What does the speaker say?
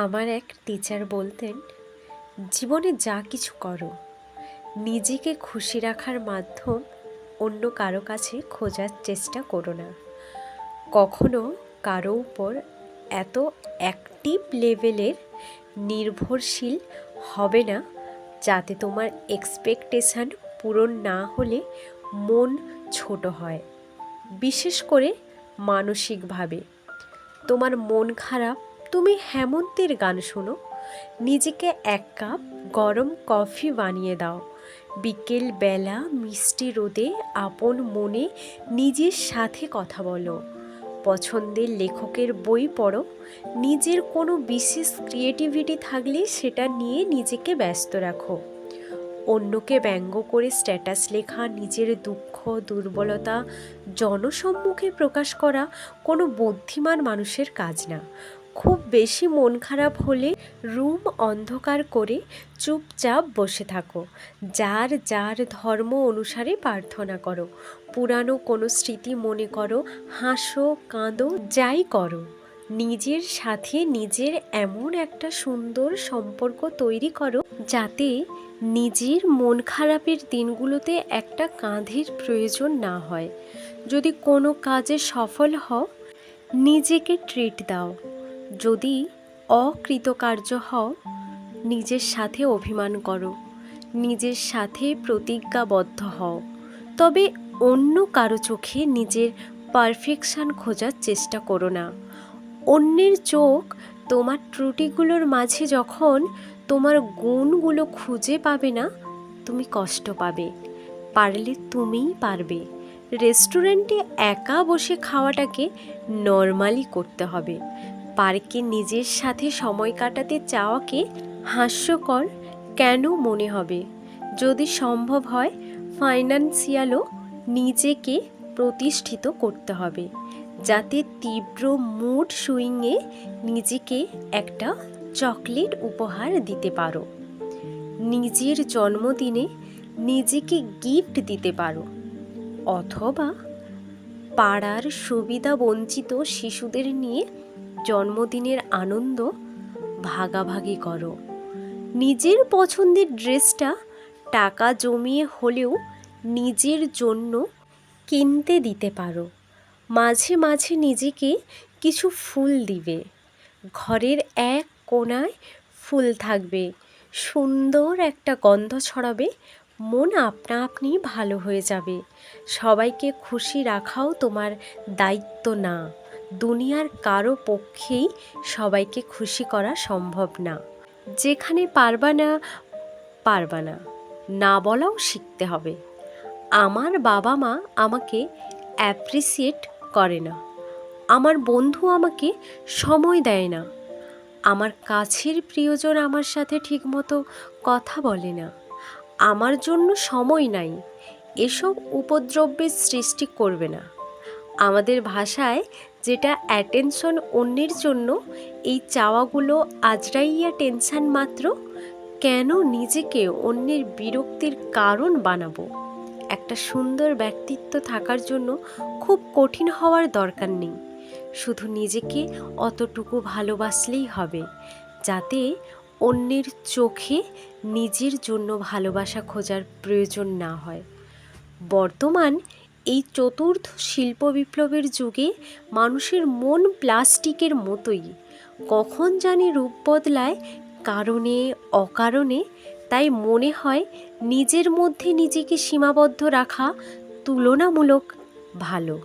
আমার এক টিচার বলতেন, জীবনে যা কিছু করো, নিজেকে খুশি রাখার মাধ্যম অন্য কারও কাছে খোঁজার চেষ্টা করো না। কখনো কারও উপর এত অ্যাক্টিভ লেভেলের নির্ভরশীল হবে না, যাতে তোমার এক্সপেকটেশান পূরণ না হলে মন ছোট হয়, বিশেষ করে মানসিকভাবে। তোমার মন খারাপ তুমি হেমন্তের গান শোনো। নিজেকে এক কাপ গরম কফি বানিয়ে দাও। বিকেল বেলা মিষ্টি রোদে আপন মনে নিজের সাথে কথা বলো। পছন্দের লেখকের বই পড়ো। নিজের কোনো বিশেষ ক্রিয়েটিভিটি থাকলে সেটা নিয়ে নিজেকে ব্যস্ত রাখো। অন্যকে ব্যঙ্গ করে স্ট্যাটাস লেখা, নিজের দুঃখ, দুর্বলতা, জনসম্মুখে প্রকাশ করা কোনো বুদ্ধিমান মানুষের কাজ না। খুব বেশি মন খারাপ হলে রুম অন্ধকার করে চুপচাপ বসে থাকো। যার যার ধর্ম অনুসারে প্রার্থনা করো। পুরানো কোনো স্মৃতি মনে করো, হাসো, কাঁদো, যাই করো। নিজের সাথে নিজের এমন একটা সুন্দর সম্পর্ক তৈরি করো যাতে নিজের মন খারাপের দিনগুলোতে একটা কাঁধের প্রয়োজন না হয়। যদি কোনো কাজে সফল হও, নিজেকে ট্রিট দাও। যদি অকৃতকার্য হও, নিজের সাথে অভিমান করো, নিজের সাথে প্রতিজ্ঞাবদ্ধ হও। তবে অন্য কারও চোখে নিজের পারফেকশান খোঁজার চেষ্টা করো না। অন্যের চোখ তোমার ত্রুটিগুলোর মাঝে যখন তোমার গুণগুলো খুঁজে পাবে না, তুমি কষ্ট পাবে। পারলে তুমিই পারবে। রেস্টুরেন্টে একা বসে খাওয়াটাকে নর্মালি করতে হবে। পার্কে নিজের সাথে সময় কাটাতে চাওয়াকে হাস্যকর কেন মনে হবে? যদি সম্ভব হয়, ফাইন্যান্সিয়ালও নিজেকে প্রতিষ্ঠিত করতে হবে, যাতে তীব্র মুড সুইংয়ে নিজেকে একটা চকলেট উপহার দিতে পারো। নিজের জন্মদিনে নিজেকে গিফট দিতে পারো, অথবা পাড়ার সুবিধা বঞ্চিত শিশুদের নিয়ে জন্মদিনের আনন্দ ভাগাভাগি করো। নিজের পছন্দের ড্রেসটা টাকা জমিয়ে হলেও নিজের জন্য কিনতে দিতে পারো। মাঝে মাঝে নিজেকে কিছু ফুল দিবে। ঘরের এক কোণায় ফুল থাকবে। সুন্দর একটা গন্ধ ছড়াবে। মন আপনা আপনি ভালো হয়ে যাবে। সবাইকে খুশি রাখাও তোমার দায়িত্ব না। দুনিয়ার কারও পক্ষেই সবাইকে খুশি করা সম্ভব না। যেখানে পারবা না পারবা না। না বলাও শিখতে হবে। আমার বাবা মা আমাকে অ্যাপ্রিসিয়েট করে না। আমার বন্ধু আমাকে সময় দেয় না। আমার কাছের প্রিয়জন আমার সাথে ঠিকমতো কথা বলে না। আমার জন্য সময় নাই। এসব উপদ্রব্যের সৃষ্টি করবে না। আমাদের ভাষায় যেটা অ্যাটেনশন অন্যের জন্য এই চাওয়াগুলো আজরাইয়া টেনশন মাত্র, কেন নিজেকে অন্যের বিরক্তির কারণ বানাবো? একটা সুন্দর ব্যক্তিত্ব থাকার জন্য খুব কঠিন হওয়ার দরকার নেই। শুধু নিজেকে অতটুকু ভালোবাসলেই হবে, যাতে অন্যের চোখে নিজের জন্য ভালোবাসা খোঁজার প্রয়োজন না হয়। বর্তমান এই চতুর্থ শিল্প বিপ্লবের যুগে মানুষের মন প্লাস্টিকের মতোই। কখন জানি রূপ বদলায়, কারণে, অকারণে, তাই মনে হয় নিজের মধ্যে নিজেকে সীমাবদ্ধ রাখা তুলনামূলক ভালো।